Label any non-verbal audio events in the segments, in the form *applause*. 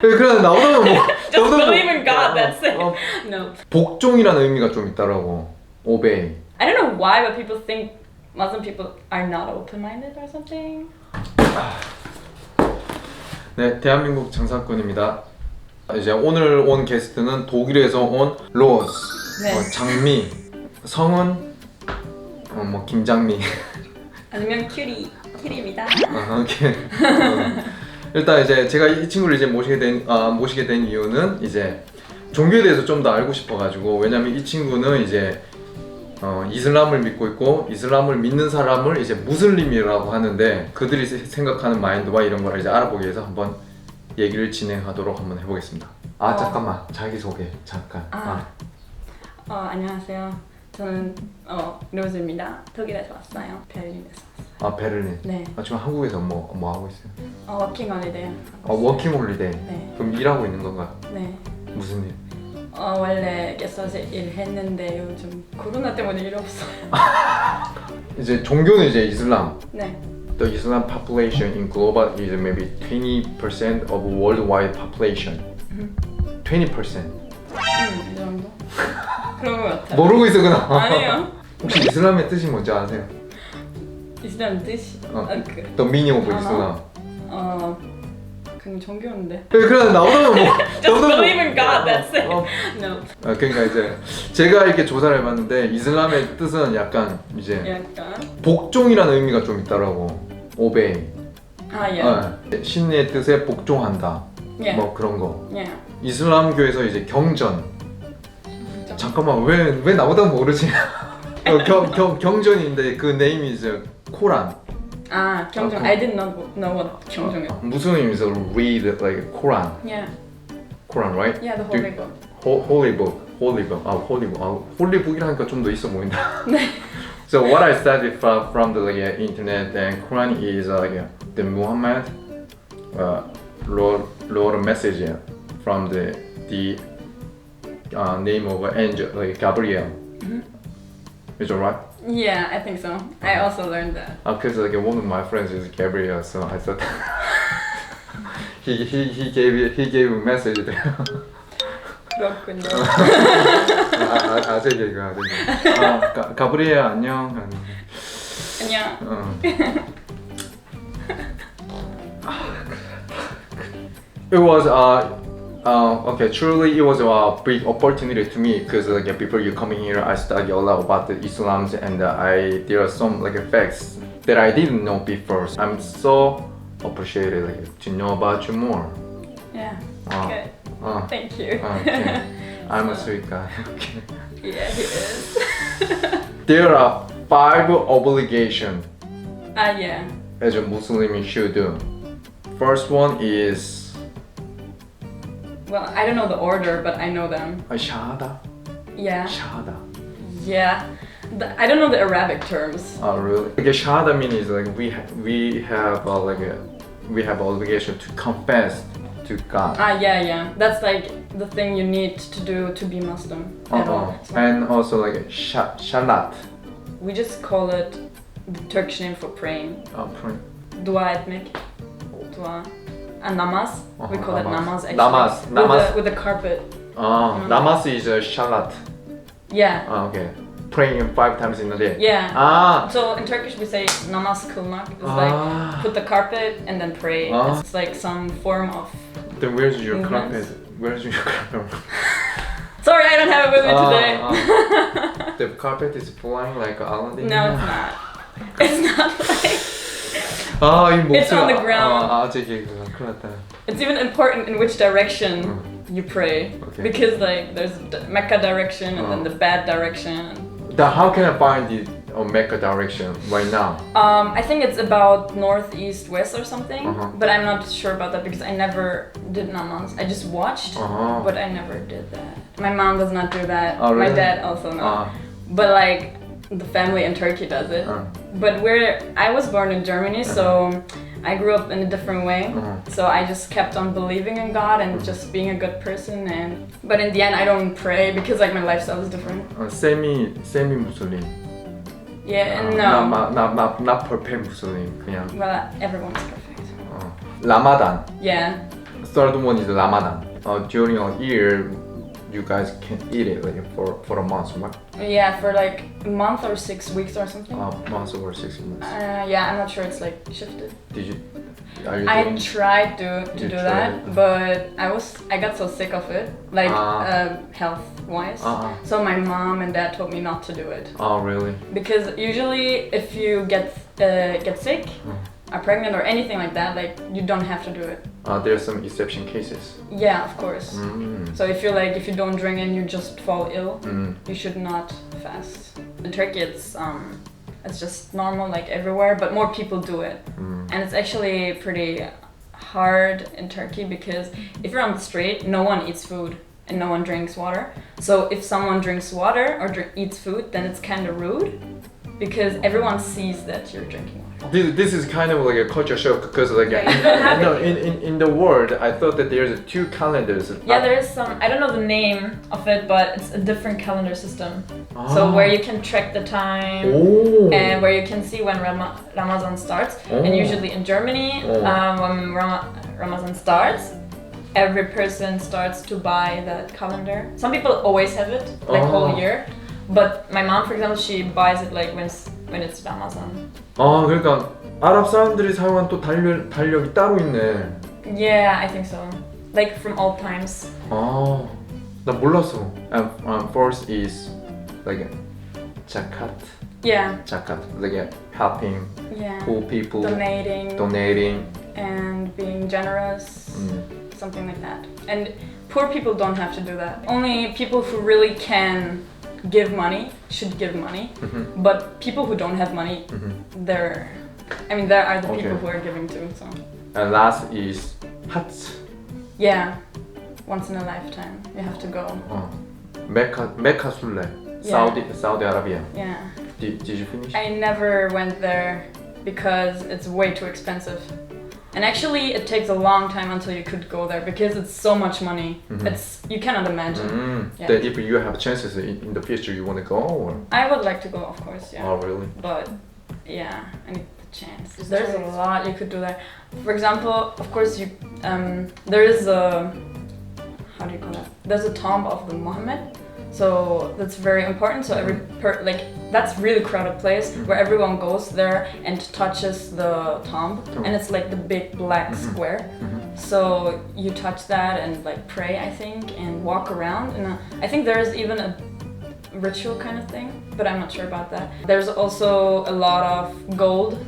그래 나보다 뭐 Just 나보다 believe in God, that's it. 어, No. 복종이라는 의미가 좀 있더라고. obey. I don't know why, but people think Muslim people are not open-minded or something. 네, 대한민국 장사꾼입니다. 이제 오늘 온 게스트는 독일에서 온 로스, 네. 어, 장미, 성은 어, 뭐 김장미. 아니면 큐리, 큐리입니다. 아, 오케이. 어. 일단 이제 제가 이 친구를 이제 모시게 된 아, 모시게 된 이유는 이제 종교에 대해서 좀 더 알고 싶어가지고 왜냐면 이 친구는 이제 어, 이슬람을 믿고 있고 이슬람을 믿는 사람을 이제 무슬림이라고 하는데 그들이 세- 생각하는 마인드와 이런 걸 이제 알아보기 위해서 한번 얘기를 진행하도록 한번 해보겠습니다. 아 어. 잠깐만 자기 소개 잠깐. 아. 어, 안녕하세요. 저는 어, 로즈입니다. 독일에서 왔어요. 베를린에서. 아 베를린. 네. 아 지금 한국에서 뭐 뭐 하고 있어요? 어, 워킹 홀리데이. 아 워킹 홀리데이. 네. 그럼 일하고 있는 건가요? 네. 무슨 일? 어, 원래 게스트에서 일했는데 요즘 코로나 때문에 일 없어요. *laughs* 이제 종교는 이제 이슬람. 네. The Islam population in global is maybe 20% of worldwide population. 20%. 음, 이 정도. 그런 것 같아요. 모르고 있었구나. 아니요. 혹시 이슬람의 뜻이 뭔지 아세요? 이슬람 뜻이. 어. 아, 그, 아마? Islam. 어, 그냥 종교인데. 그래, 그래 나보다 뭐 *laughs* Just 나보다 believe in God, that's it. 어, *laughs* No. 아, 그러니까 이제 제가 이렇게 조사를 해봤는데 이슬람의 뜻은 약간 이제 약간. 복종이라는 의미가 좀 있더라고. obey. 아, 예. 어, 신의 뜻에 복종한다. 예. 뭐 그런 거. 예. 이슬람교에서 이제 경전. 잠깐만 왜 왜 나보다 모르지? *laughs* 어, 경, 경, 경전인데 그 네임이 이제 코란. 아, 경종. 아, I did not know what 경종 is. 무슨 의미에서 read like Quran, Yeah. Quran, right? Yeah, the Do- holy book. Ho- holy book, holy book. 아, holy book. 아, holy book이라니까 좀 더 있어 보인다. *laughs* 네. so what I studied from from the like, uh, internet and Quran is uh, like uh, the Muhammad uh, Lord Lord message uh, from the the uh, name of angel like Gabriel. Is that right? Yeah, I think so. I also learned that. Uh, cause like one of my friends is Gabriel, so I thought *laughs* *laughs* he he he gave he gave a message *laughs* there. 그렇군요. 아, 아, 아재 개그 아재 개그. 아, 가, 가브리엘 안녕. 하는. 안녕. 어. it was uh, uh okay truly it was a big opportunity to me because like before you coming here I study a lot about the Islam and uh, I there are some like facts that I didn't know before I'm so appreciated like, to know about you more Yeah. 어, Good. 어, Thank you. okay. *laughs* I'm a sweet guy *laughs* okay. yeah, he is. *laughs* There are five obligations Ah, yeah. as a Muslim should do. First one is Well, I don't know the order, but I know them. a shahada. Yeah. Shahada. Yeah. The, I don't know the Arabic terms. Oh really? Like shahada means like we ha- we have uh, like a, we have obligation to confess to God. Ah, yeah, yeah. That's like the thing you need to do to be Muslim. at Uh-huh. And also like sha- shalat. we just call it the Turkish name for praying. Uh, pray- Dua etmek. Dua. And namaz. We Uh-huh, call it namaz. namaz actually. Namaz, With, namaz. The, with the carpet. uh, Mm. namaz is a shalat. Yeah. Uh, okay. Praying five times in a day. Yeah. Ah. So in Turkish we say namaz kılmak. It's Ah. like put the carpet and then pray. Ah. It's like some form of. Then where's your Movements. carpet? Where's your *laughs* carpet? *laughs* Sorry, I don't have it with me today. Ah, *laughs* the carpet is flying like Aladdin. no, it's not. It's not like. 아, 이 목소리. It's on the ground. 아, 아재 개그가 큰일 났다. It's even important in which direction Mm. you pray. Okay. Because like there's the Mecca direction and then Oh. the bad direction. Now, how can I find the uh, Mecca direction right now? Um, I think it's about northeast west or something, Uh-huh. but I'm not sure about that because I never did namaz. I just watched, Uh-huh. but I never did that. My mom does not do that. Oh, My dad also not. 아, But like the family in Turkey does it. 어, But where I was born in Germany, so I grew up in a different way. Uh-huh. So I just kept on believing in God and mm-hmm. just uh-huh. being a good person. And but in the end, I don't pray because like my lifestyle is different. Uh, semi semi Muslim. Yeah, uh, no. Not, not, not, not, perfect Muslim. 그냥. Well, everyone's perfect. Uh, Ramadan. Yeah. Third one is Ramadan. Uh, during a year you guys can eat it like for for a month, right? Yeah, for like a month or six weeks or something. Uh, month or six months. Uh, yeah, I'm not sure it's like shifted. Did you? Are you I doing? tried to, to You do tried that, but I was I got so sick of it, like Ah. uh, health wise. Uh-uh. So my mom and dad told me not to do it Oh really? because usually if you get uh, get sick, Mm. Are pregnant or anything like that, like you don't have to do it. Uh, are some exception cases. Yeah, of course. Mm. So if you're like if you don't drink and you just fall ill, Mm. you should not fast. In Turkey, it's um, it's just normal like everywhere, but more people do it. Mm. and it's actually pretty hard in Turkey because if you're on the street, no one eats food and no one drinks water. So if someone drinks water or dr- eats food, then it's kind of rude because everyone sees that you're drinking water. This, this is kind of like a culture shock because like Yeah, *laughs* you don't have no it. in, in, in the world I thought that there's two calendars. Yeah, there is some. I don't know the name of it, but it's a different calendar system. So Ah. where you can track the time Oh. and where you can see when Ramadan starts. Oh. And usually in Germany, Oh. um, when Ramadan starts, every person starts to buy that calendar. Some people always have it, like Oh. whole year. But my mom, for example, she buys it like when it's, when it's Ramadan. 아 그러니까 아랍 사람들이 사용한 또 달력 달력이 따로 있네. Yeah, I think so. Like from old times. 아, 나 몰랐어. And um, first is like zakat, Yeah, zakat, like helping Yeah. poor people, Donating donating. and being generous, 음. something like that. And poor people don't have to do that. Only people who really can give money should give money, mm-hmm. but people who don't have money, mm-hmm. they're, I mean, there are the okay. people who are giving to. So. And last is huts. Yeah, once in a lifetime, you have to go. Oh. Mecca, Mecca Sule, yeah. Saudi, Saudi Arabia. Yeah. Did, did you finish? I never went there because it's way too expensive. And actually, it takes a long time until you could go there because it's so much money. Mhm. It's you cannot imagine. Mm. Yeah. That if you have chances in, in the future, you want to go or? I would like to go, of course, yeah. Oh really? But yeah, I need the chance. There's a lot you could do there. For example, of course, you um, there is a how do you call it? There's a tomb of the Muhammad. So that's very important. So every per like that's really crowded place where everyone goes there and touches the tomb, and it's like the big black Mhm. square. Mhm. So you touch that and like pray, I think, and walk around. And uh, I think there is even a ritual kind of thing, but I'm not sure about that. There's also a lot of gold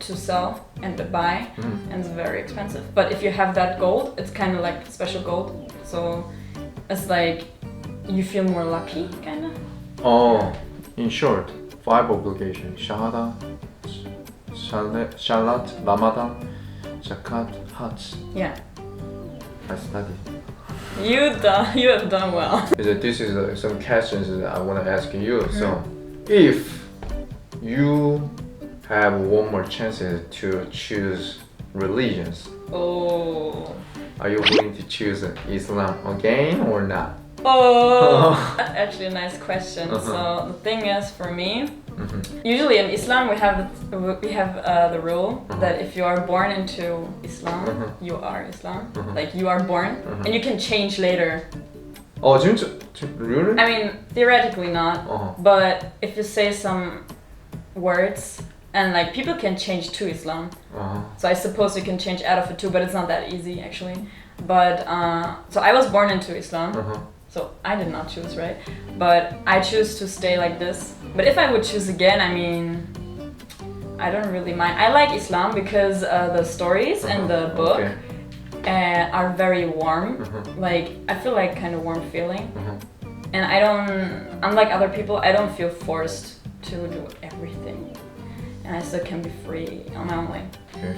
to sell and to buy, and it's very expensive. But if you have that gold, it's kind of like special gold. So it's like you feel more lucky, kind of. Oh, in short, five obligation: Shahada, Shalat, Ramadan, Zakat, Hajj. Yeah. I studied. You done. You have done well. *laughs* This is uh, some questions that I want to ask you. So, if you have one more chance to choose religions, Oh. are you willing to choose Islam again or not? Oh, *laughs* actually a nice question. Uh-huh. So the thing is, for me, mm-hmm. usually in Islam we have we have uh, the rule that if you are born into Islam, you are Islam. Like you are born, and you can change later. Oh, do really? I mean, theoretically not. But if you say some words and like people can change to Islam. Uh-huh. So I suppose you can change out of it too, but it's not that easy actually. But uh, so I was born into Islam, uh-huh. So I did not choose, right? But I choose to stay like this. But if I would choose again, I mean, I don't really mind. I like Islam because uh, the stories and the Uh-huh. book Okay. uh, are very warm. Uh-huh. Like I feel like kind of warm feeling, Uh-huh. and I don't. Unlike other people, I don't feel forced to do everything, and I still can be free on my own way. Okay.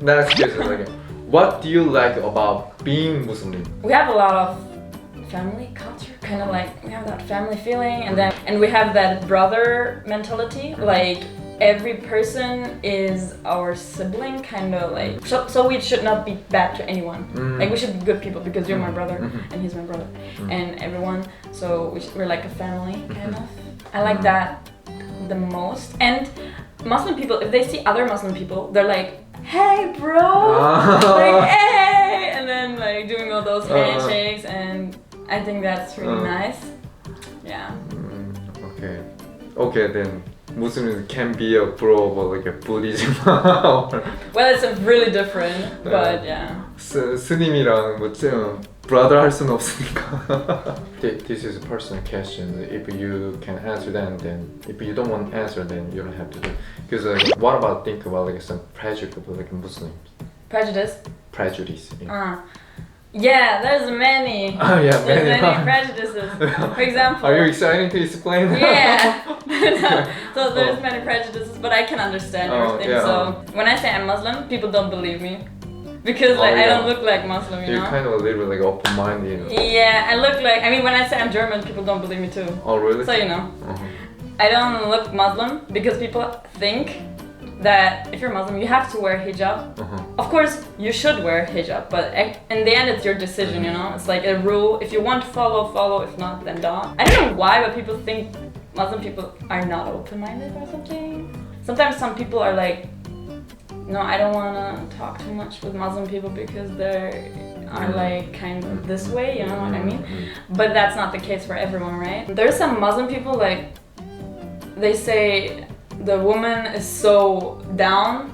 Next question again. What do you like about being Muslim? we have a lot of family culture kind of like we have that family feeling and then and we have that brother mentality like every person is our sibling kind of like so, so we should not be bad to anyone Mm. like we should be good people because you're my brother Mhm. and he's my brother Mm. and everyone so we we're like a family kind Mhm. of i like that the most and muslim people if they see other muslim people they're like "Hey, bro!" Ah. *laughs* like, "Hey!" and then like doing all those Uh. handshakes, and I think that's really Uh. nice. Yeah. Mm, okay. Okay, then Muslims can be a bro of like a Buddhism. *laughs* or Well, it's a really different, Yeah. but yeah. 스, 스님이랑 뭐 좀 brother 할 수는 없으니까. *laughs* Thi- This is a personal question. If you can answer then, then if you don't want to answer, then you don't have to do. Because like, what about think about like some prejudice about like Muslims? Prejudice. Prejudice. Yeah. Uh. Yeah, there's many. *laughs* Oh yeah, There's many. many prejudices. For example. Are you excited to explain? Yeah. *laughs* so there's Oh. many prejudices, but I can understand Oh, everything. yeah, so uh. when I say I'm Muslim, people don't believe me because Oh, like I don't look like Muslim, you You're know. kind of a little bit like open-minded. Yeah, I look like. I mean, when I say I'm German, people don't believe me too. Oh really? So you know, Uh-huh. I don't look Muslim because people think that if you're Muslim, you have to wear hijab. Uh-huh. Of course, you should wear hijab, but in the end, it's your decision, you know? It's like a rule. If you want to follow, follow. If not, then don't. I don't know why, but people think Muslim people are not open minded or something. Sometimes some people are like, no, I don't want to talk too much with Muslim people because they are like kind of this way, you know what I mean? But that's not the case for everyone, right? There's some Muslim people like they say the woman is so down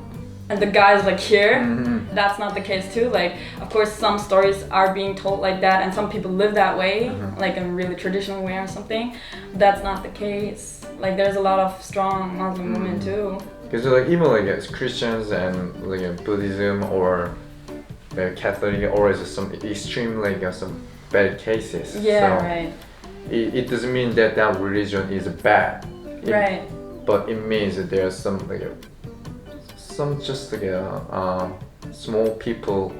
and the guy's like here. Mhm. That's not the case too. Like of course some stories are being told like that and some people live that way, Mhm. like in a really traditional way or something. That's not the case. Like there's a lot of strong Muslim women too. Because like even like as Christians and like uh, Buddhism or uh, Catholic or is some extreme like uh, some bad cases. Yeah, so right. It, it doesn't mean that that religion is bad. It- Right. But it means that there's some like a, some just like a uh, small people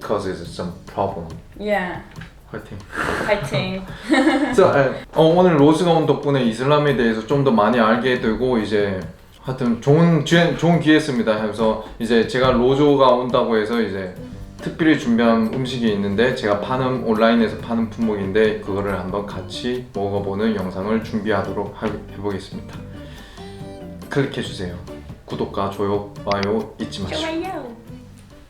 causes some problem. Yeah. 화이팅. Fighting. 그래서 에, 어, 오늘 로즈가 온 덕분에 이슬람에 대해서 좀 더 많이 알게 되고 이제 하여튼 좋은 기회, 좋은 기회였습니다. 그래서 이제 제가 로조가 온다고 해서 이제 특별히 준비한 음식이 있는데 제가 파는 온라인에서 파는 품목인데 그거를 한번 같이 먹어보는 영상을 준비하도록 하, 해보겠습니다. 클릭해 주세요. 구독과 좋아요 잊지 마시고. 좋아요.